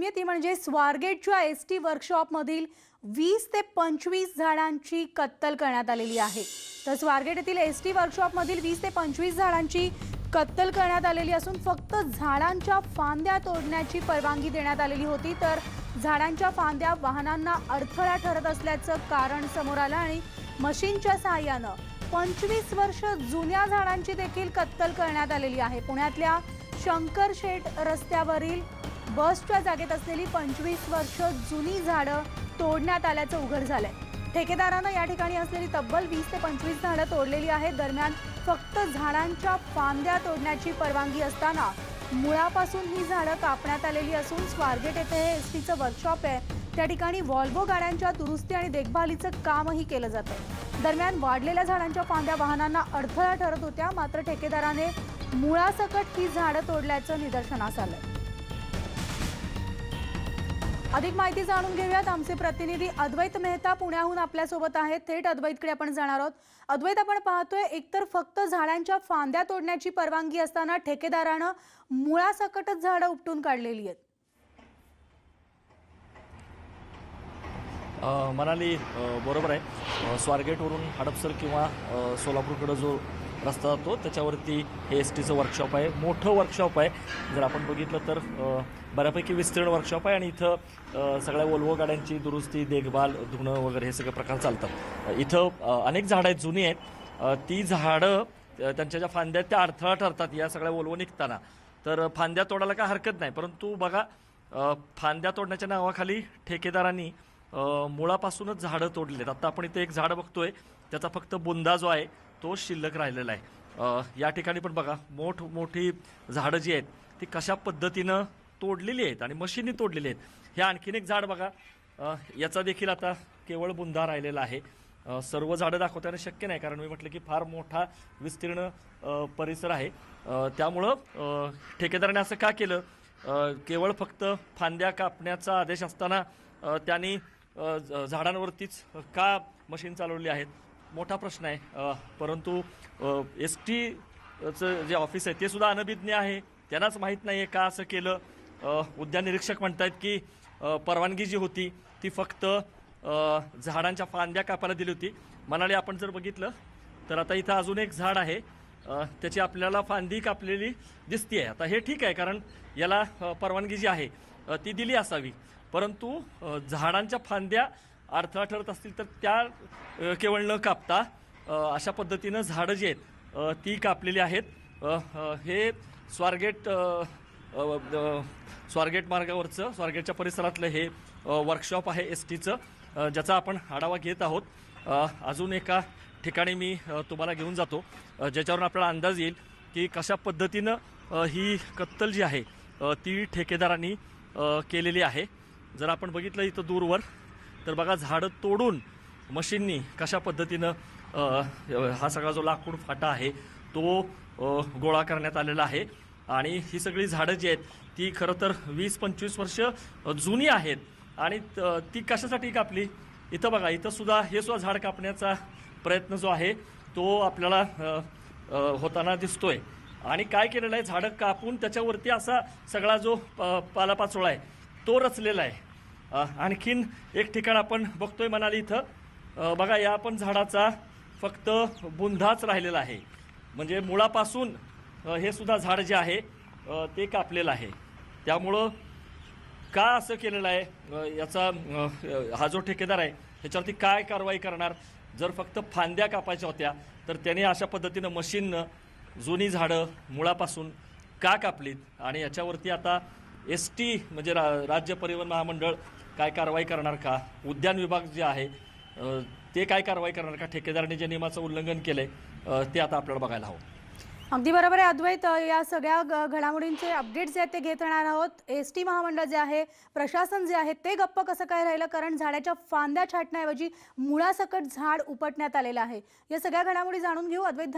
बातमी आहे ती म्हणजे स्वारगेटच्या एस टी वर्कशॉपमधील वीस ते पंचवीस झाडांची कत्तल करण्यात आलेली आहे. तर स्वारगेट येथील एस टी वर्कशॉपमधील वीस ते पंचवीस झाडांची कत्तल करण्यात आलेली असून फक्त झाडांच्या फांद्या तोडण्याची परवानगी देण्यात आलेली होती. तर झाडांच्या फांद्या वाहनांना अडथळा ठरत असल्याचं कारण समोर आलं आणि मशीनच्या सहाय्यानं पंचवीस वर्ष जुन्या झाडांची देखील कत्तल करण्यात आलेली आहे. पुण्यातल्या शंकर शेठ रस्त्यावरील बसच्या जागेत असलेली पंचवीस वर्ष जुनी झाडं तोडण्यात आल्याचं उघड झालंय. ठेकेदारानं या ठिकाणी असलेली तब्बल वीस ते पंचवीस झाडं तोडलेली आहेत. दरम्यान फक्त झाडांच्या फांद्या तोडण्याची परवानगी असताना मुळापासून ही झाडं कापण्यात आलेली असून स्वारगेट येथे हे एस टीचं वर्कशॉप आहे. त्या ठिकाणी व्हॉल्वो गाड्यांच्या दुरुस्ती आणि देखभालीचं कामही केलं जातं दरम्यान वाढलेल्या झाडांच्या फांद्या वाहनांना अडथळा ठरत होत्या. मात्र ठेकेदाराने मुळासकट ही झाडं तोडल्याचं निदर्शनास आहे अधिक माहिती जाणून घेऊयात. आमचे प्रतिनिधी अद्वैत मेहता पुण्याहून आपल्यासोबत आहेत. थेट अद्वैतकडे आपण जाणार आहोत. अद्वैत आपण पाहतोय एकतर फक्त झाडांच्या फांद्या तोडण्याची परवानगी असताना ठेकेदारानं मुळासकटच झाडं उपटून काढलेली आहेत. मनाली बरोबर आहे. स्वारगेटवरून हडपसर किंवा सोलापूरकडं जो रस्ता जातो. त्याच्यावरती हे एस टीचं वर्कशॉप आहे. मोठं वर्कशॉप आहे. जर आपण बघितलं तर बऱ्यापैकी विस्तीर्ण वर्कशॉप आहे आणि इथं सगळ्या वोल्वो गाड्यांची दुरुस्ती देखभाल धुणं वगैरे हे सगळे प्रकार चालतात. इथं अनेक झाडं आहेत जुनी आहेत. ती झाडं त्यांच्या ज्या फांद्या त्या अडथळा ठरतात या सगळ्या वोल्वो निघताना. तर फांद्या तोडायला काय हरकत नाही. परंतु बघा फांद्या तोडण्याच्या नावाखाली ठेकेदारांनी मुळापासूनच झाडं तोडलेत आता आपण इथे एक झाड बघतोय. त्याचा फक्त बुंदा जो आहे तो शिल्लक राहिलेला आहे. या ठिकाणी पण बघा मोठ मोठी झाडं जी आहेत ती कशा पद्धतीनं तोडलेली आहेत आणि मशीनी तोडलेली आहेत. हे आणखीन एक झाड बघा. याचा देखील आता केवळ बुंदा राहिलेला आहे. सर्व झाडं दाखवताना शक्य नाही कारण मी म्हटलं की फार मोठा विस्तीर्ण परिसर आहे. त्यामुळं ठेकेदाराने असं का केलं? केवळ फक्त फांद्या कापण्याचा आदेश असताना त्यांनी झाडांवरतीच का मशीन चालवली आहेत? मोठा प्रश्न आहे. परंतु एस टीचं जे ऑफिस आहे ते सुद्धा अनभिज्ञ आहे. त्यांनाच माहीत नाही आहे का असं केलं. उद्यान निरीक्षक आहेत की परवानगी जी होती ती फक्त झाडांच्या फांद्या कापायला दिली होती. म्हणाले आपण जर बघितलं तर आता इथं अजून एक झाड आहे. त्याची आपल्याला फांदी कापलेली दिसतीये. आता हे ठीक आहे कारण याला परवानगी जी आहे ती दिली असावी. परंतु झाडांच्या फांद्या अडथळा ठरत असतील तर त्या केवळ न कापता अशा पद्धतीनं झाडं जी आहेत ती कापलेली आहेत. हे स्वारगेट स्वारगेट मार्गावरचं स्वारगेटच्या परिसरातलं हे वर्कशॉप आहे एस टीचं ज्याचा आपण आढावा घेत आहोत. अजून एका ठिकाणी मी तुम्हाला घेऊन जातो ज्याच्यावरून आपल्याला अंदाज येईल की कशा पद्धतीनं ही कत्तल जी आहे ती ठेकेदारांनी केलेली आहे. जर आपण बघितलं इथं दूरवर तर बघा झाडं तोडून मशीननी कशा पद्धतीनं हा सगळा जो लाकूड फाटा आहे तो गोळा करण्यात आलेला आहे. आणि ही सगळी झाडं जी आहेत ती खरं तर वीस पंचवीस वर्ष जुनी आहेत. आणि त- ती कशासाठी कापली? इथं बघा इथं सुद्धा हे सुद्धा झाड कापण्याचा प्रयत्न जो आहे तो आपल्याला होताना दिसतोय. आणि काय केलेलं आहे झाडं कापून त्याच्यावरती असा सगळा जो प- पालापाचोळा आहे तो रचलेला आहे. आणखीन एक ठिकाण आपण बघतोय म्हणाली इथं. बघा या पण झाडाचा फक्त बुंधाच राहिलेला आहे. म्हणजे मुळापासून हे सुद्धा झाड जे आहे ते कापलेलं आहे. त्यामुळं का असं केलेलं आहे? याचा हा जो ठेकेदार आहे ह्याच्यावरती काय कारवाई करणार? जर फक्त फांद्या कापायच्या होत्या तर त्याने अशा पद्धतीनं मशीननं जुनी झाडं मुळापासून का कापलीत? आणि याच्यावरती आता एस टी म्हणजे रा राज्य परिवहन महामंडळ काय कारवाई करणार का? उद्यान विभाग जे आहे ते काय कारवाई करणार का? ठेकेदाराने जे नियमाचं उल्लंघन केलंय आहे ते आता आपल्याला बघायला हवं. अगदी बरोबर आहे अद्वैत. या सगळ्या ग- घडामोडींचे अपडेट्स जे आहेत ते घेत राहणार आहोत. एस टी महामंडळ जे आहे प्रशासन जे आहे ते गप्प कसं काय राहिलं? कारण झाडाच्या फांद्या छाटण्याऐवजी मुळासकट झाड उपटण्यात आलेलं आहे. या सगळ्या घडामोडी जाणून घेऊ अद्वैत